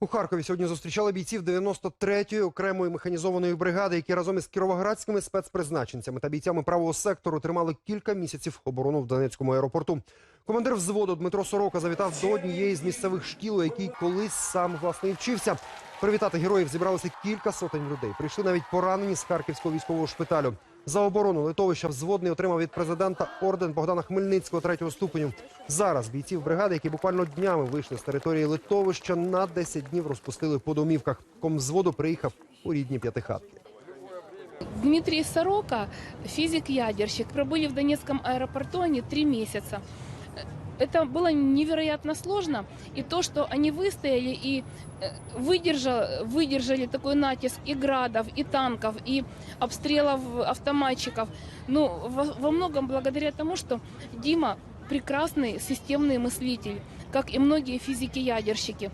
У Харкові сьогодні зустрічали бійців 93-ї окремої механізованої бригади, які разом із кіровоградськими спецпризначенцями та бійцями правого сектору тримали кілька місяців оборону в Донецькому аеропорту. Командир взводу Дмитро Сорока завітав до однієї з місцевих шкіл, у якій колись сам власне і вчився. Привітати героїв зібралося кілька сотень людей. Прийшли навіть поранені з харківського військового шпиталю. За оборону литовища взводний отримав від президента орден Богдана Хмельницького третього ступеню. Зараз бійців бригади, які буквально днями вийшли з території литовища, на 10 днів розпустили по домівках. Комвзводу приїхав у рідні п'ятихатки. Дмитрий Сорока, физик-ядерщик, пробыли в Донецком аэропорту они три месяца. Это было невероятно сложно, и то, что они выстояли и э, выдержали, выдержали такой натиск и градов, и танков, и обстрелов автоматчиков, ну, во, во многом благодаря тому, что Дима прекрасный системный мыслитель, как и многие физики-ядерщики.